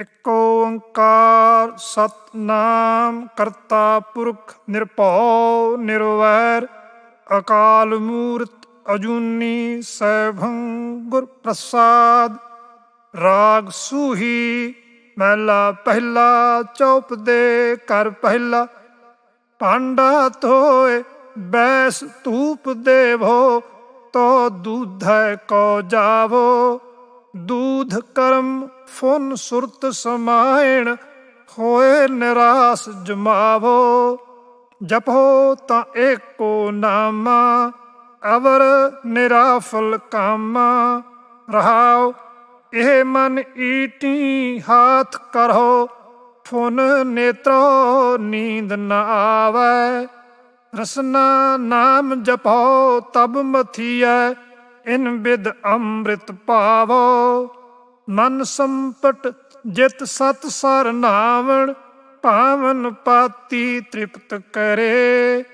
ਇਕ ਓੰਕਾਰ ਸਤਨਾਮ ਕਰਤਾ ਪੁਰਖ ਨਿਰਭਉ ਨਿਰਵੈਰ, ਅਕਾਲ ਮੂਰਤ ਅਜੂਨੀ ਸੈਭੰ ਗੁਰ ਪ੍ਰਸਾਦ। ਰਾਗ ਸੂਹੀ ਮਹਿਲਾ ਪਹਿਲਾ, ਚੌਪ ਦੇ ਕਰ ਪਹਿਲਾ। ਪਾਂਡਾ ਧੋਏ, ਬੈਸ ਧੂਪ ਦੇਵੋ, ਤੋ ਦੂਧੈ ਕੋ ਜਾਵੋ। ਦੂਧ ਕਰਮ ਫੁਨ ਸੁਰਤ ਸਮਾਇਣ, ਹੋਏ ਨਿਰਾਸ ਜਮਾਵੋ। ਜਪੋ ਤਾਂ ਏਕੋ ਨਾਮਾ, ਅਵਰ ਨਿਰਾਫਲ ਕਾਮਾ। ਰਹਾਉ, ਇਹ ਮਨ ਈਟੀ ਹਾਥ ਕਰੋ, ਫੁਨ ਨੇਤਰੋ ਨੀਂਦ ਨਾ ਆਵੈ। ਰਸਨਾ ਨਾਮ ਜਪੋ, ਤਬ ਮਥੀਐ। ਇਨ ਬਿਦ ਅੰਮ੍ਰਿਤ ਪਾਵੋ, ਮਨ ਸੰਪਟ ਜਿਤ ਸਤ ਸਰ ਨਾਵਣ ਭਾਵਨ ਪਾਤੀ ਤ੍ਰਿਪਤ ਕਰੇ।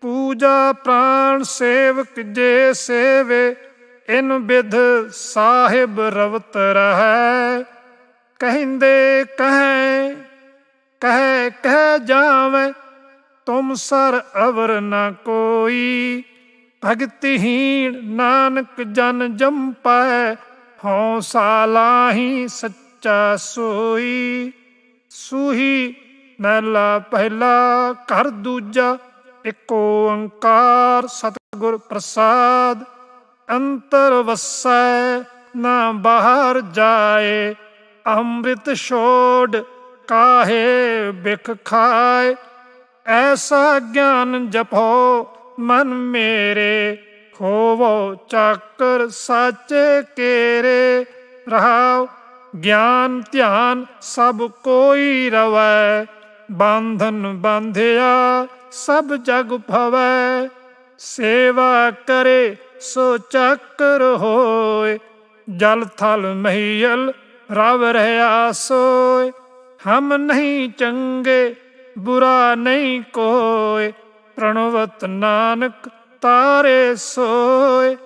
ਪੂਜਾ ਪ੍ਰਾਣ ਸੇਵਕ ਜੇ ਸੇਵੇ, ਇਨ ਬਿਧ ਸਾਹਿਬ ਰਵਤ ਰਹੈ। ਕਹਿੰਦੇ ਕਹੈ, ਕਹਿ ਕਹਿ ਜਾਵੇਂ, ਤੁਮ ਸਰ ਅਵਰ ਨ ਕੋਈ। ਭਗਤਹੀਣ ਨਾਨਕ ਜਨ ਜੰਪੈ ਹਉ ਸਾਲਾਹੀ ਸੱਚਾ ਸੋਈ। ਸੂਹੀ ਮਹਿਲਾ ਪਹਿਲਾ, ਘਰ ਦੂਜਾ, ਇਕ ਓੰਕਾਰ ਸਤਿਗੁਰ ਪ੍ਰਸਾਦ। ਅੰਤਰ ਵਸੈ, ਨਾ ਬਾਹਰ ਜਾਏ, ਅੰਮ੍ਰਿਤ ਛੋੜ ਕਾਹੇ ਬਿਖ ਖਾਏ। ਐਸਾ ਗਿਆਨ ਜਪੋ ਮਨ ਮੇਰੇ ਹੋਵੋ ਚੱਕਰ ਸਾਚੇ ਕੇਰੇ। ਰਹਾਉ ਗਿਆਨ ਧਿਆਨ ਸਭ ਕੋਈ ਰਵੈ, ਬੰਧਨ ਬੰਧਿਆ ਸਭ ਜਗ ਭਵੈ। ਸੇਵਾ ਕਰੇ ਸੋ ਚੱਕਰ ਹੋਏ, ਜਲ ਥਲ ਮਹੀਲ ਰਵ ਰਹਾ ਸੋਏ। ਹਮ ਨਹੀਂ ਚੰਗੇ, ਬੁਰਾ ਨਹੀਂ ਕੋਏ ਪ੍ਰਣਵਤ ਨਾਨਕ ਤਾਰੇ ਸੋਏ।